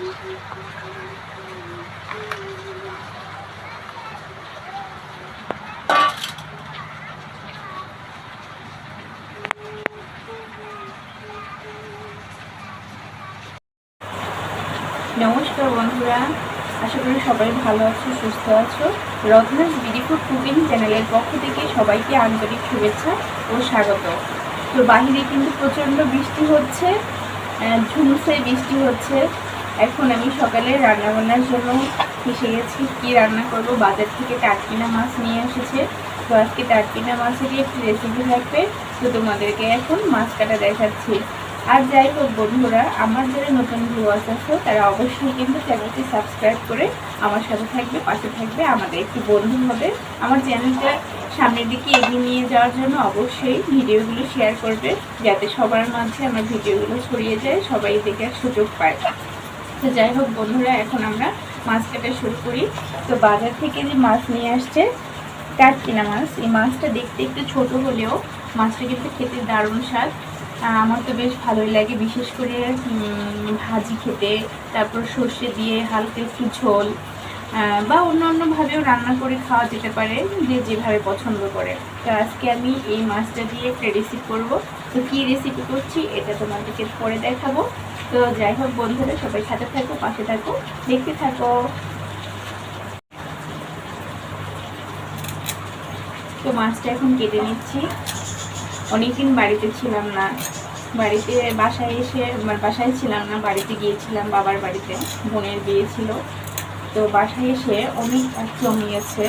নমস্কার বন্ধুরা, আশা করি সবাই ভালো আছো, সুস্থ আছো। রত্নাস বিডিফুড কুকিং চ্যানেলের পক্ষ থেকে সবাইকে আন্তরিক শুভেচ্ছা ও স্বাগত। তো বাহিরে কিন্তু প্রচণ্ড বৃষ্টি হচ্ছে ঝুমসে বৃষ্টি হচ্ছে। এখন আমি সকালে রান্নাবান্নার জন্য এসে গেছি। কী রান্না করব? বাজার থেকে টাটকিনা মাছ নিয়ে এসেছে। তো আজকে টাটকিনা মাছেরই একটি রেসিপি থাকবে। তো তোমাদেরকে এখন মাছ কাটা দেখাচ্ছি। আর যাই হোক বন্ধুরা, আমার যারা নতুন ভিউয়ার্স আছে, তারা অবশ্যই কিন্তু চ্যানেলটি সাবস্ক্রাইব করে আমার সাথে থাকবে, পাশে থাকবে। আমাদের একটি বন্ধু হবে। আমার চ্যানেলটা সামনের দিকে এগিয়ে নিয়ে যাওয়ার জন্য অবশ্যই ভিডিওগুলো শেয়ার করবে, যাতে সবার মাঝে আমার ভিডিওগুলো ছড়িয়ে যায়, সবাই দেখার সুযোগ পায়। তো যাই হোক বন্ধুরা, এখন আমরা মাছ কাটা শুরু করি। তো বাজার থেকে যে মাছ নিয়ে আসছে টাটকিনা মাছ? এই মাছটা দেখতে একটু ছোট হলেও মাছটা কিন্তু খেতে দারুণ স্বাদ। আমার তো বেশ ভালোই লাগে, বিশেষ করে ভাজি খেতে, তারপর সর্ষে দিয়ে হালকা একটু ঝোল বা অন্য অন্যভাবেও রান্না করে খাওয়া যেতে পারে, যে যেভাবে পছন্দ করে। তো আজকে আমি এই মাছটা দিয়ে একটা রেসিপি করব। তো কী রেসিপি করছি, এটা তোমাদেরকে পরে দেখাবো। তো যাই হোক, বন্ধুরা, সবাই সাথে থাকো, পাশে থাকো, দেখতে থাকো। তো মাছটা এখন কেটে নিচ্ছি। অনেকদিন বাড়িতে ছিলাম না। বাড়িতে বাসায় এসে আমার বাসায় ছিলাম না, বাড়িতে গিয়েছিলাম, বাবার বাড়িতে, বোনের বিয়ে ছিল। তো বাসায় এসে অনেক কাজ জমিয়েছে।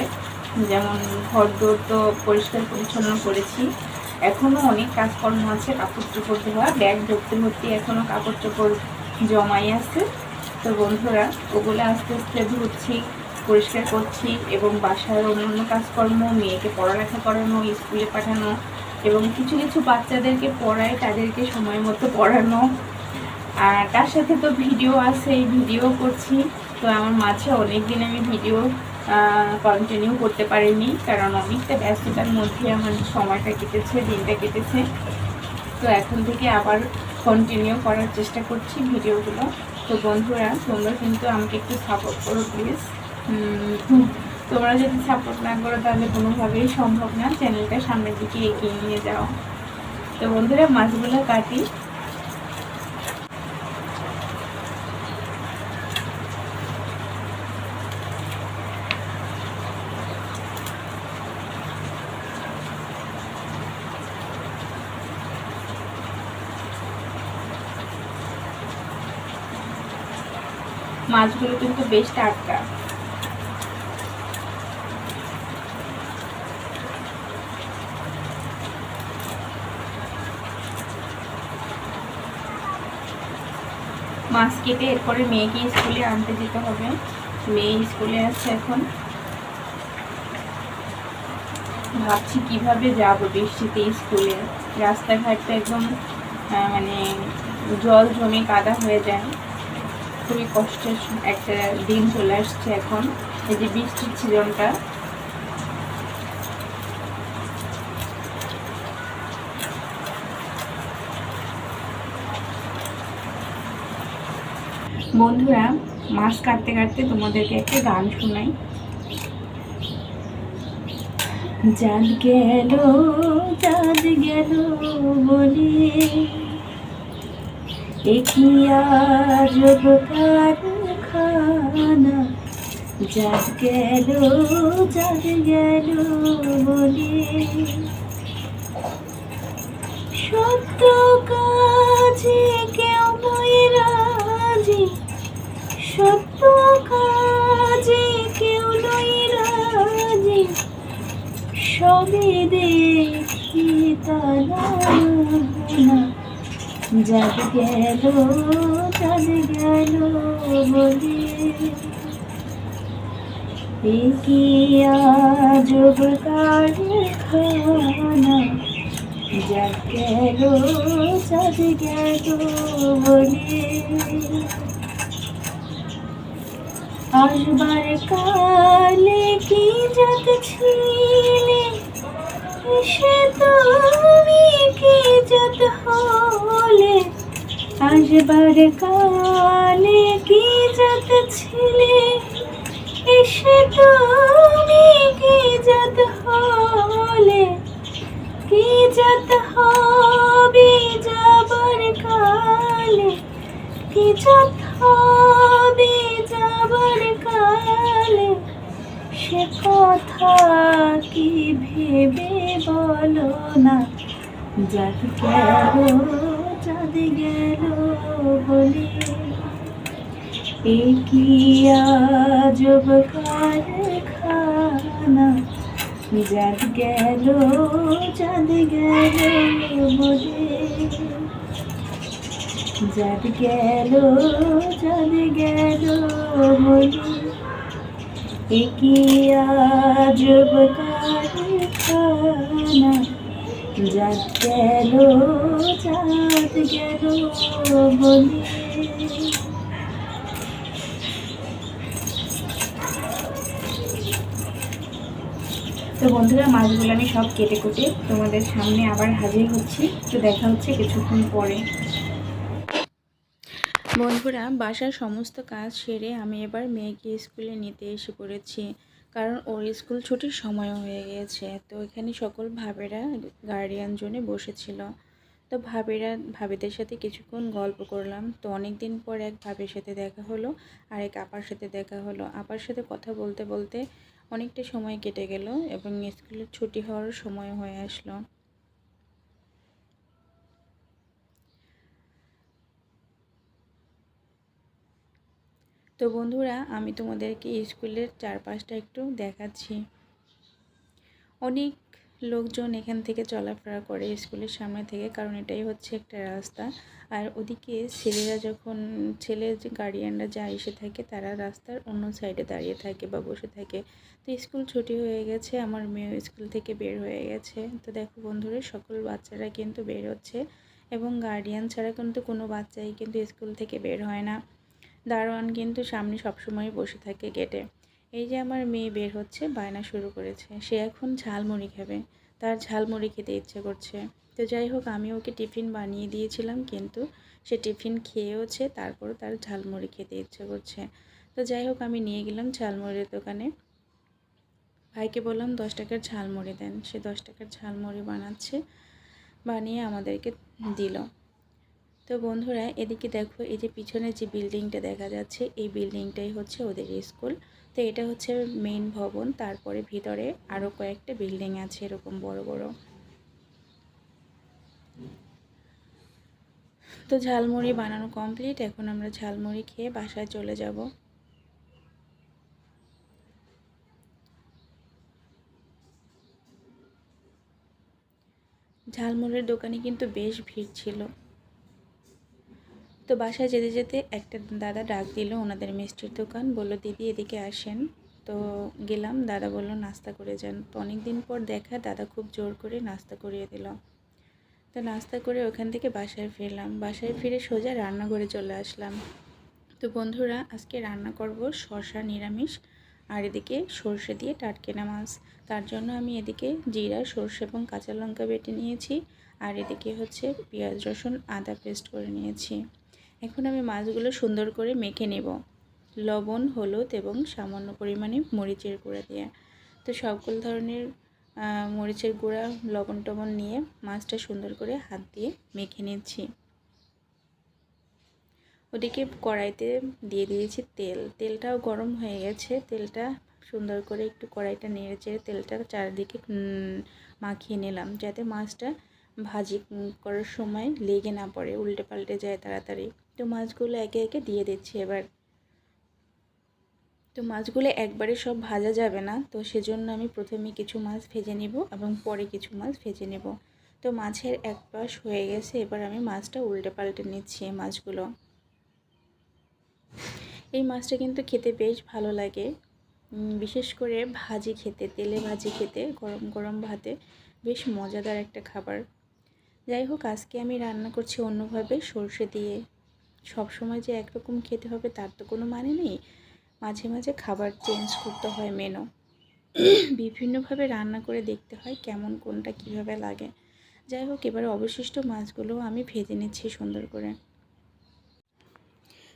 যেমন ঘর দৌড় তো পরিষ্কার পরিচ্ছন্ন করেছি। এখনও অনেক কাজকর্ম আছে, কাপড় চোপড় ধোয়া, ব্যাগ ভর্তি ভর্তি এখনও কাপড় চোপড় জমাই আছে। তো বন্ধুরা, ওগুলো আস্তে আস্তে ধুচ্ছি, পরিষ্কার করছি এবং বাসার অন্যান্য কাজকর্ম, মেয়েকে পড়ালেখা করানো, স্কুলে পাঠানো এবং কিছু কিছু বাচ্চাদেরকে পড়ায়, তাদেরকে সময় মতো পড়ানো। আর তার সাথে তো ভিডিও আছে, এই ভিডিও করছি। তো আমার মাঝে অনেক দিন আমি ভিডিও কন্টিনিউ করতে পারিনি, কারণ অনেকটা ব্যস্ততার মধ্যে আমার সময়টা কেটেছে, দিনটা কেটেছে। তো এখন থেকে আবার কন্টিনিউ করার চেষ্টা করছি ভিডিওগুলো। তো বন্ধুরা, তোমরা কিন্তু আমাকে একটু সাপোর্ট করো প্লিজ তোমরা যদি সাপোর্ট না করো, তাহলে কোনোভাবেই সম্ভব না। চ্যানেলটা সামনের দিকে এগিয়ে নিয়ে যাও। তো বন্ধুরা, মাছগুলো কাটি। মাছগুলো কিন্তু বেশ টাটকা। মাছ কেটে এরপরে মেয়েকে স্কুলে আনতে যেতে হবে। মেয়ে স্কুলে আছে এখন। ভাবছি কীভাবে যাব বৃষ্টিতে স্কুলে। রাস্তাঘাটটা একদম মানে জল জমে কাদা হয়ে যায়। খুবই কষ্টের একটা দিন চলে আসছে এখন। এই যে বৃষ্টির সিজনটা বন্ধুরা, মাছ কাটতে কাটতে তোমাদেরকে একটা গান শোনাই। চাঁদ গেল চাঁদ গেল বলে একিয়া গেল গেল সত্য কাজে কেউ নয় রাজি সত্য কাজে কেউ নয় রাজি সবে দেখি তারা যাদ গেল যাদ গেল বলে কি আজব কারখানা যাদ গেল যাদ গেল বলে আসবার কালে কি যত ছিলে সে তুমি কি যত হলে আসবার কালে কি যত ছিলে? এসে তুমি কি যত হলে? কি যত হবে যাবার কালে? কি যত হবে যাবার কালে? সে কথা কি ভেবে বলো না? যাক গেল চাঁদ গেল বলে এ কি আজব কারখানা যাক গেল চাঁদ গেল বলে যাদ গেল চাঁদ গেল বলে কি আজব কারখানা গেল চাঁদ গেল বলে তো বন্ধুরা, মাছগুলো আমি সব কেটে কুটে তোমাদের সামনে আবার হাজির হচ্ছি। তো দেখা হচ্ছে কিছুক্ষণ পরে। বন্ধুরা, বাসার সমস্ত কাজ সেরে আমি এবার মেয়েকে স্কুলে নিতে এসে পড়েছি। কারণ ওর স্কুল ছুটির সময় হয়ে গিয়েছে। তো এখানে সকল ভাবেরা গার্ডিয়ান জনে বসেছিল। তো ভাবেরা, ভাবিদের সাথে কিছুক্ষণ গল্প করলাম। তো অনেক দিন পর এক ভাবির সাথে দেখা হলো, আর এক আপার সাথে দেখা হলো। আপার সাথে কথা বলতে বলতে অনেকটা সময় কেটে গেল এবং স্কুলের ছুটি হওয়ার সময় হয়ে আসলো। তো বন্ধুরা, আমি তোমাদেরকে স্কুলের চারপাশটা একটু দেখাচ্ছি। অনেক লোকজন এখান থেকে চলাফেরা করে স্কুলের সামনে থেকে, কারণ এটাই হচ্ছে একটা রাস্তা। আর ওদিকে ছেলেরা যখন ছেলের যে গার্ডিয়ানরা যা এসে থাকে, তারা রাস্তার অন্য সাইডে দাঁড়িয়ে থাকে বা বসে থাকে। তো স্কুল ছুটি হয়ে গেছে, আমার মেয়ে স্কুল থেকে বের হয়ে গেছে। তো দেখো বন্ধুরা, সকল বাচ্চারা কিন্তু বের হচ্ছে এবং গার্ডিয়ান ছাড়া কিন্তু কোনো বাচ্চাই কিন্তু স্কুল থেকে বের হয় না। দারোয়ান কিন্তু সামনে সবসময় বসে থাকে গেটে এই যে আমার মেয়ে বের হচ্ছে, বায়না শুরু করেছে। সে এখন ঝালমুড়ি খাবে। তার ঝালমুড়ি খেতে ইচ্ছে করছে। তো যাই হোক, আমি ওকে টিফিন বানিয়ে দিয়েছিলাম, কিন্তু সে টিফিন খেয়েওছে তারপর তার ঝালমুড়ি খেতে ইচ্ছে করছে। তো যাই হোক, আমি নিয়ে গেলাম ঝালমুড়ির দোকানে। ভাইকে বললাম, দশ টাকার ঝালমুড়ি দেন। সে দশ টাকার ঝালমুড়ি বানাচ্ছে, বানিয়ে আমাদেরকে দিল। তো বন্ধুরা, এদিকে দেখো, এই যে পিছনে যে বিল্ডিংটা দেখা যাচ্ছে, এই বিল্ডিংটাই হচ্ছে ওদের স্কুল। তো এটা হচ্ছে মেইন ভবন, তারপরে ভিতরে আরও কয়েকটা বিল্ডিং আছে এরকম বড় বড়। তো ঝালমুড়ি বানানো কমপ্লিট, এখন আমরা ঝালমুড়ি খেয়ে বাসায় চলে যাব। ঝালমুড়ির দোকানে কিন্তু বেশ ভিড় ছিল। তো বাসায় যেতে যেতে একটা দাদা ডাক দিল, ওনাদের মিষ্টির দোকান। বলল, দিদি, এদিকে আসেন। তো গেলাম, দাদা বলল, নাস্তা করে যান। তো অনেক দিন পর দেখা, দাদা খুব জোর করে নাস্তা করিয়ে দিল। তো নাস্তা করে ওখান থেকে বাসায় ফিরলাম। বাসায় ফিরে সোজা রান্নাঘরে চলে আসলাম। তো বন্ধুরা, আজকে রান্না করব শশা নিরামিষ আর এদিকে সর্ষে দিয়ে টাটকেনা মাছ। তার জন্য আমি এদিকে জিরা, সর্ষে এবং কাঁচা লঙ্কা বেটে নিয়েছি আর এদিকে হচ্ছে পেঁয়াজ, রসুন, আদা পেস্ট করে নিয়েছি। এখন আমি মাছগুলো সুন্দর করে মেখে নেব। লবণ, হলুদ এবং সামান্য পরিমাণে মরিচের গুঁড়া দিয়ে। তো সকল ধরনের মরিচের গুঁড়া, লবণ টবণ নিয়ে মাছটা সুন্দর করে হাত দিয়ে মেখে নিচ্ছি। ওদিকে কড়াইতে দিয়ে দিয়েছি তেল। তেলটাও গরম হয়ে গেছে। তেলটা সুন্দর করে একটু কড়াইটা নেড়ে চেড়ে তেলটা চারিদিকে মাখিয়ে নিলাম যাতে মাছটা ভাজি করার সময় লেগে না পড়ে, উল্টে পাল্টে যায় তাড়াতাড়ি। তো মাছগুলো একে একে দিয়ে দিচ্ছি এবার। তো মাছগুলো একবারে সব ভাজা যাবে না, তো সেজন্য আমি প্রথমে কিছু মাছ ভেজে নিব এবং পরে কিছু মাছ ভেজে নেব। তো মাছের এক পাশ হয়ে গেছে, এবার আমি মাছটা উল্টে পাল্টে নিচ্ছি মাছগুলো। এই মাছটা কিন্তু খেতে বেশ ভালো লাগে। বিশেষ করে ভাজি খেতে, তেলে ভাজি খেতে, গরম গরম ভাতে বেশ মজাদার একটা খাবার। যাই হোক, আজকে আমি রান্না করছি অন্যভাবে সর্ষে দিয়ে। সব সময় যে একরকম খেতে হবে তার তো কোনো মানে নেই। মাঝে মাঝে খাবার চেঞ্জ করতে হয় মেনু বিভিন্নভাবে রান্না করে দেখতে হয় কেমন কোনটা কীভাবে লাগে। যাই হোক, এবারে অবশিষ্ট মাছগুলো আমি ভেজে নিচ্ছি সুন্দর করে।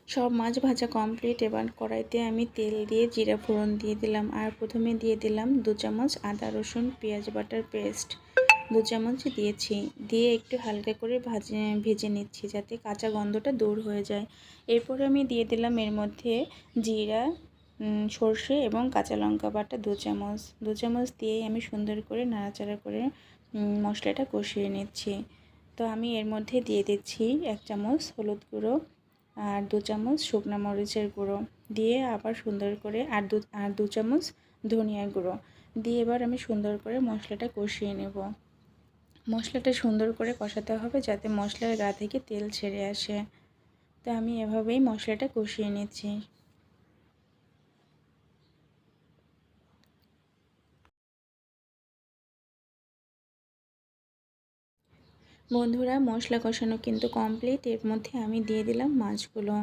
সব মাছ ভাজা কমপ্লিট এবার কড়াইতে আমি তেল দিয়ে জিরা ফোড়ন দিয়ে দিলাম। আর প্রথমে দিয়ে দিলাম দু চামচ আদা রসুন, পেঁয়াজ বাটার পেস্ট দু চামচ দিয়েছি। দিয়ে একটু হালকা করে ভাজে, ভেজে নিচ্ছি যাতে কাঁচা গন্ধটা দূর হয়ে যায়। এরপরে আমি দিয়ে দিলাম এর মধ্যে জিরা সর্ষে এবং কাঁচা লঙ্কা বাটা দু চামচ। দু চামচ দিয়েই আমি সুন্দর করে নাড়াচাড়া করে মশলাটা কষিয়ে নিচ্ছি। তো আমি এর মধ্যে দিয়ে দিচ্ছি এক চামচ হলুদ গুঁড়ো আর দু চামচ শুকনো মরিচের গুঁড়ো। দিয়ে আবার সুন্দর করে আর দু আর দু চামচ ধনিয়ার গুঁড়ো। দিয়ে এবার আমি সুন্দর করে মশলাটা কষিয়ে নেব। মশলাটা সুন্দর করে কষাতে হবে যাতে মশলার গা থেকে তেল ছেড়ে আসে। তো আমি এভাবেই মশলাটা কষিয়ে নিচ্ছি। বন্ধুরা, মশলা কষানো কিন্তু কমপ্লিট এর মধ্যে আমি দিয়ে দিলাম মাছগুলো,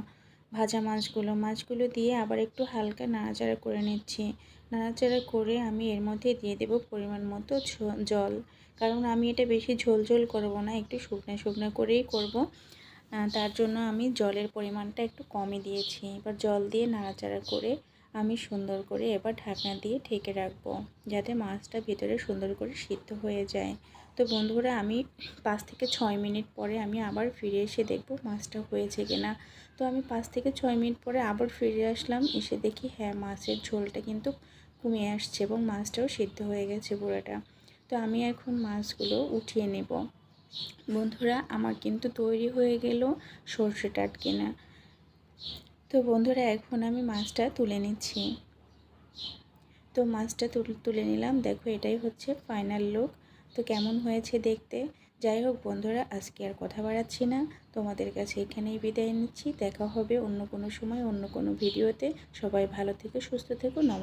ভাজা মাছগুলো। মাছগুলো দিয়ে আবার একটু হালকা নাড়াচাড়া করে নিচ্ছি। নাড়াচাড়া করে আমি এর মধ্যে দিয়ে দেব পরিমাণ মতো জল। কারণ আমি এটা বেশি ঝোল ঝোল করব না, একটু শুকনো শুকনো করেই করব। তার জন্য আমি জলের পরিমাণটা একটু কমই দিয়েছি। এবার জল দিয়ে নাড়াচাড়া করে আমি সুন্দর করে এবার ঢাকনা দিয়ে ঢেকে রাখব, যাতে মাছটা ভিতরে সুন্দর করে সিদ্ধ হয়ে যায়। তো বন্ধুরা, আমি পাঁচ থেকে ছয় মিনিট পরে আমি আবার ফিরে এসে দেখব মাছটা হয়েছে কিনা। তো আমি পাঁচ থেকে ছয় মিনিট পরে আবার ফিরে আসলাম, এসে দেখি হ্যাঁ মাছের ঝোলটা কিন্তু কমে আসছে এবং মাছটাও সিদ্ধ হয়ে গেছে পুরোটা। তো আমি এখন মাছগুলো উঠিয়ে নেব। বন্ধুরা, আমার কিন্তু তৈরি হয়ে গেল সর্ষে টাটকিনা তো বন্ধুরা, এখন আমি মাছটা তুলে নিচ্ছি। তো মাছটা তুল- নিলাম। দেখো, এটাই হচ্ছে ফাইনাল লুক তো কেমন হয়েছে দেখতে? যাই হোক বন্ধুরা, আজকে আর কথা বাড়াচ্ছি না। তোমাদের কাছে এখানেই বিদায় নিচ্ছি। দেখা হবে অন্য কোনো সময়, অন্য কোনো ভিডিওতে। সবাই ভালো থেকো সুস্থ থেকো। নমস্কার।